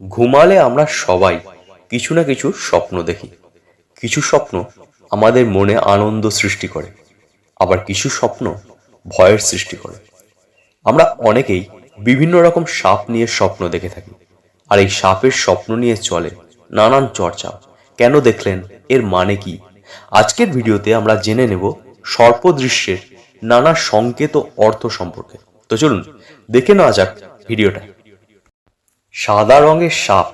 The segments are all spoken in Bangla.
ঘুমালে আমরা সবাই কিছু না কিছু স্বপ্ন দেখি। কিছু স্বপ্ন আমাদের মনে আনন্দ সৃষ্টি করে, আবার কিছু স্বপ্ন ভয়ের সৃষ্টি করে। আমরা অনেকেই বিভিন্ন রকম সাপ নিয়ে স্বপ্ন দেখে থাকি, আর এই সাপের স্বপ্ন নিয়ে চলে নানান চর্চা। কেন দেখলেন? এর মানে কি? আজকের ভিডিওতে আমরা জেনে নেব সর্পদৃশ্যের নানা সংকেত ও অর্থ সম্পর্কে। তো চলুন, দেখে নেওয়া যাক ভিডিওটা। সাদা রঙের সাপ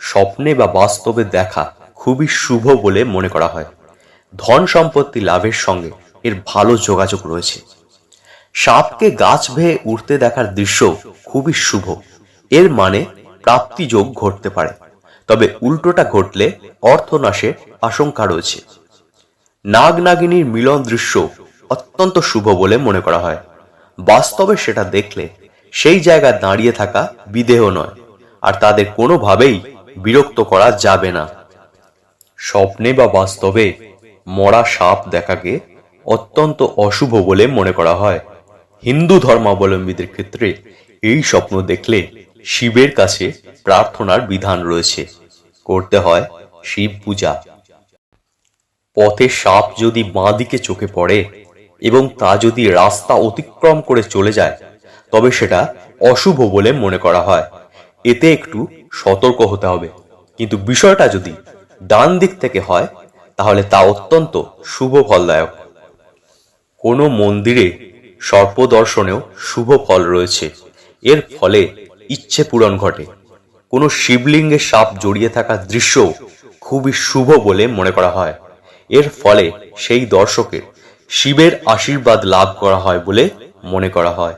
স্বপ্নে বা বাস্তবে দেখা খুবই শুভ বলে মনে করা হয়। ধন সম্পত্তি লাভের সঙ্গে এর ভালো যোগাযোগ রয়েছে। সাপকে গাছ ভেয়ে উঠতে দেখার দৃশ্য খুবই শুভ। এর মানে প্রাপ্তিযোগ ঘটতে পারে। তবে উল্টোটা ঘটলে অর্থনাশের আশঙ্কা রয়েছে। নাগ নাগিনীর মিলন দৃশ্য অত্যন্ত শুভ বলে মনে করা হয়। বাস্তবে সেটা দেখলে সেই জায়গায় দাঁড়িয়ে থাকা বিদেহ নয়। আর তাদের কোনোভাবেই বিরক্ত করা যাবে না। স্বপ্নে বা বাস্তবে মরা সাপ দেখাকে অত্যন্ত অশুভ বলে মনে করা হয়। হিন্দু ধর্মাবলম্বীদের ক্ষেত্রে এই স্বপ্ন দেখলে শিবের কাছে প্রার্থনার বিধান রয়েছে। করতে হয় শিব পূজা। পথে সাপ যদি বাঁ দিকে চোখে পড়ে এবং তা যদি রাস্তা অতিক্রম করে চলে যায়, তবে সেটা অশুভ বলে মনে করা হয়। এতে একটু সতর্ক হতে হবে। কিন্তু বিষয়টা যদি ডান দিক থেকে হয়, তাহলে তা অত্যন্ত শুভ ফলদায়ক। কোনো মন্দিরে সর্পদর্শনেও শুভ ফল রয়েছে। এর ফলে ইচ্ছে পূরণ ঘটে। কোনো শিবলিঙ্গে সাপ জড়িয়ে থাকা দৃশ্য খুবই শুভ বলে মনে করা হয়। এর ফলে সেই দর্শকের শিবের আশীর্বাদ লাভ করা হয় বলে মনে করা হয়।